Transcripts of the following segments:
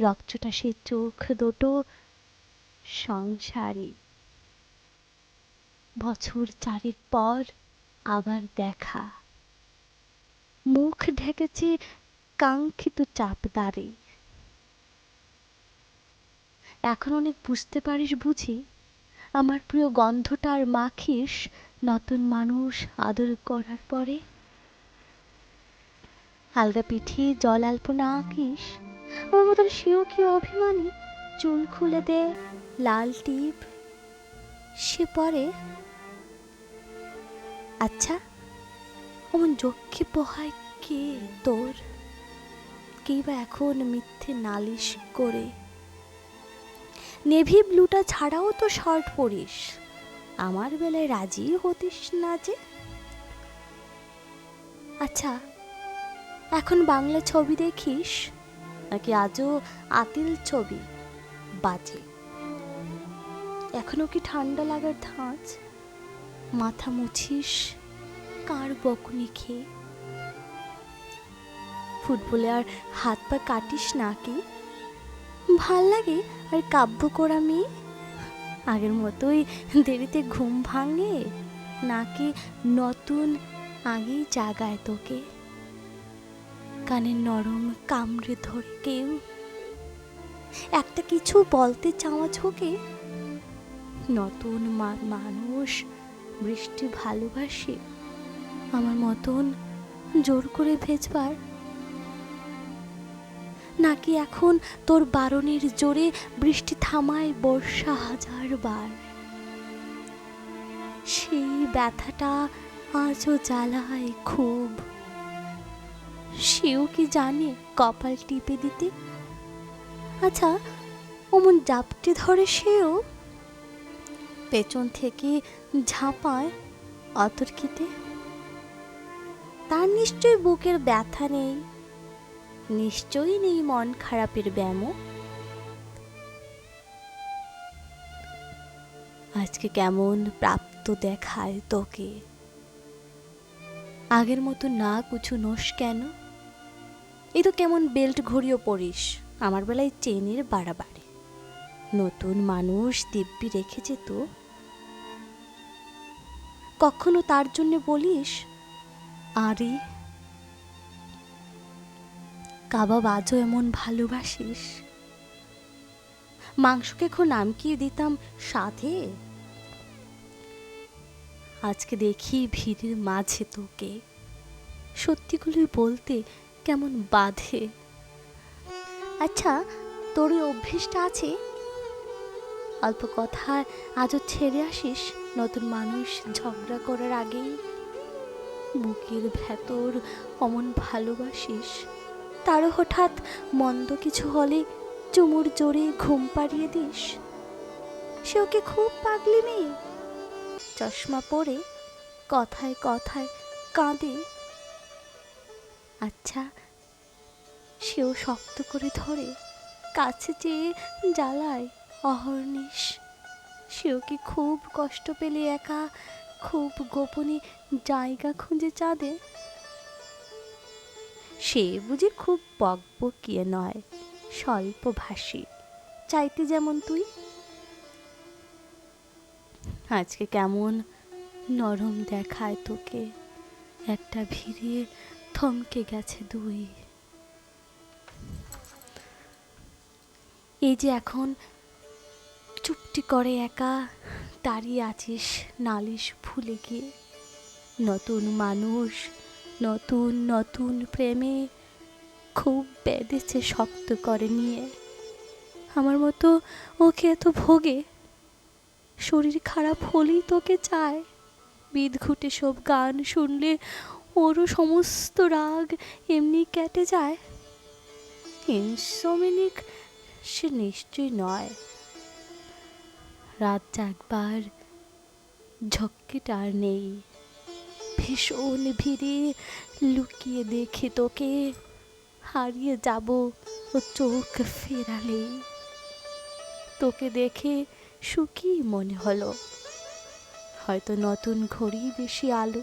রক্তটা সে চোখ দুটো সংসারে। বছর চারেক পর আবার দেখা। মুখ ঢেকেছে কাঙ্ক্ষিত চাপদারে এখন অনেক বুঝতে পারিস বুঝি, আমার প্রিয় গন্ধটা আর মাখিস নতুন মানুষ আদর করার পরে। আলগা পিঠে জল আলপনা আঁকিস মতন সেও কি অভিমানী? চুল খুলে দে, লাল টিপ, সে পরে? আচ্ছা অমন যক্ষে পোহায় কে তোর? কেই বা এখন মিথ্যে নালিশ করে? নেভি ব্লুটা ছাড়াও তো শার্ট পরিস। আমার বেলায় রাজি হতিস না যে? আচ্ছা এখন বাংলা ছবি দেখিস? নাকি আজও আতিল ছবি বাজে? এখনও কি ঠান্ডা লাগার ধাঁচ? মাথা মুছিস? কার বকুনি খেয়ে? ফুটবলে আর হাত পা কাটিস নাকি ভালো লাগে আর কাব্য করা মেয়ে? আগের মতোই দেরিতে ঘুম ভাঙে? নাকি নতুন আগেই জাগায় তোকে? কানের নরম কামড়ে ধরে কেউ। একটা কিছু বলতে চাওয়া ঝোঁকে নতুন মানুষ বৃষ্টি ভালোবাসে। আমার মতন জোর করে ভেজবার। নাকি এখন তোর বারণের জোরে বৃষ্টি থামায় বর্ষা হাজার বার? সেই ব্যথাটা আজও জ্বালায় খুব। সেও কি জানে কপাল টিপে দিতে? আচ্ছা অমন জাপটে ধরে সেও? পেছন থেকে ঝাঁপায় অতর্কিতে? তার নিশ্চয়ই বুকের ব্যথা নেই। নিশ্চয়ই নেই মন খারাপের ব্যামো? আজকে কেমন প্রাপ্ত দেখায় তোকে? আগের মতো না কুছু নোস কেন? এই তো কেমন বেল্ট ঘড়িও পরিস। আমার বেলায় চেনের বাড়াবাড়ি। নতুন মানুষ দিব্যি রেখেছে তো। কখনো তার জন্য বলিস, আরে, কাবাব আজও এমন ভালোবাসিস। মাংসকে এখন নামকিয়ে দিতাম সাধে। আজকে দেখি ভিড়ের মাঝে তোকে। সত্যিগুলি বলতে কেমন বাধে। আচ্ছা তোর ওই অভ্যেসটা আছে? অল্প কথায় আজও ছেড়ে আসিস? নতুন মানুষ ঝগড়া করার আগেই? বুকের ভেতর অমন ভালোবাসিস? তারও হঠাৎ মন্দ কিছু হলে চুমুর জোরে ঘুম পাড়িয়ে দিস? সে ওকে খুব পাগলি মেয়ে? চশমা পরে কথায় কথায় কাঁদে। আচ্ছা সেও শক্ত করে ধরে কাছে চেয়ে জ্বালায়, অহর্নিশ, সেও কি খুব কষ্ট পেলে একা? খুব গোপনে জায়গা খুঁজে চাঁদে? সে বুঝি খুব বকবকিয়ে নয় স্বল্পভাষী চাইতে যেমন তুই? আজকে কেমন নরম দেখায় তোকে। একটা ভিড়ে থমকে গেছে দুই। এই যে এখন চুপটি করে একা দাঁড়িয়ে আছিস নালিশ ভুলে গিয়ে। নতুন মানুষ, নতুন নতুন প্রেমে খুব বেঁধেছে শক্ত করে নিয়ে। আমার মতো ওকে এত ভোগে? শরীর খারাপ হলেই তোকে চায়। বিদঘুটে সব গান শুনলে ওরও সমস্ত রাগ এমনি কেটে যায়। ইনসোমিনিক সে নিশ্চয় নয়। রাত জাগবার ঝক্কিটা আর নেই। ভীষণ ভিড়ে লুকিয়ে দেখি তোকে। হারিয়ে যাব ও চোখ ফেরালেই। তোকে দেখে সুখী মনে হলো। হয়তো নতুন ঘড়ি বেশি আলো।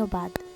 ধন্যবাদ।